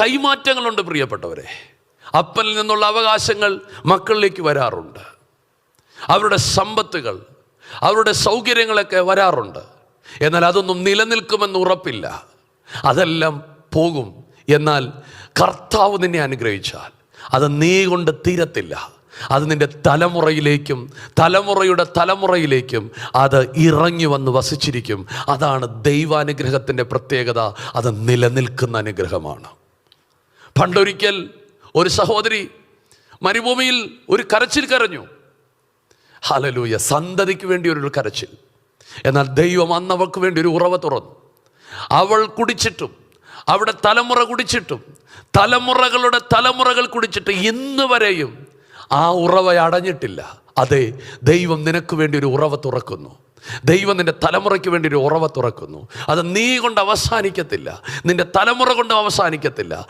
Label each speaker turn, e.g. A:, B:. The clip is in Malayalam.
A: കൈമാറ്റങ്ങളുണ്ട് പ്രിയപ്പെട്ടവരെ. അപ്പനിൽ നിന്നുള്ള അവകാശങ്ങൾ മക്കളിലേക്ക് വരാറുണ്ട്. അവരുടെ സമ്പത്തുകൾ അവരുടെ സൗകര്യങ്ങളൊക്കെ വരാറുണ്ട്. എന്നാൽ അതൊന്നും നിലനിൽക്കുമെന്ന് ഉറപ്പില്ല. അതെല്ലാം പോകും. എന്നാൽ കർത്താവ് നിന്നെ അനുഗ്രഹിച്ചാൽ. അത് നീ കൊണ്ട് തീരത്തില്ല. അത് നിന്റെ തലമുറയിലേക്കും തലമുറയുടെ തലമുറയിലേക്കും അത് ഇറങ്ങി വന്ന് വസിച്ചിരിക്കും. അതാണ് ദൈവാനുഗ്രഹത്തിന്റെ പ്രത്യേകത. അത് നിലനിൽക്കുന്ന അനുഗ്രഹമാണ്. പണ്ടൊരിക്കൽ ഒരു സഹോദരി മരുഭൂമിയിൽ ഒരു കരച്ചിൽ കരഞ്ഞു. ഹലലൂയ സന്തതിക്ക് വേണ്ടി ഒരു കരച്ചിൽ. എന്നാൽ ദൈവം അന്നവൾക്ക് വേണ്ടി ഒരു ഉറവ തുറന്നു. അവൾ കുടിച്ചിട്ടും അവിടെ തലമുറ കുടിച്ചിട്ടും തലമുറകളുടെ തലമുറകൾ കുടിച്ചിട്ട് ഇന്ന് വരെയും ആ ഉറവ അടഞ്ഞിട്ടില്ല. അതെ ദൈവം നിനക്ക് വേണ്ടി ഒരു ഉറവ തുറക്കുന്നു. ദൈവം നിന്റെ തലമുറയ്ക്ക് വേണ്ടി ഒരു ഉറവ തുറക്കുന്നു. അത് നീ കൊണ്ട് അവസാനിക്കത്തില്ല. നിന്റെ തലമുറ കൊണ്ട് അവസാനിക്കത്തില്ല.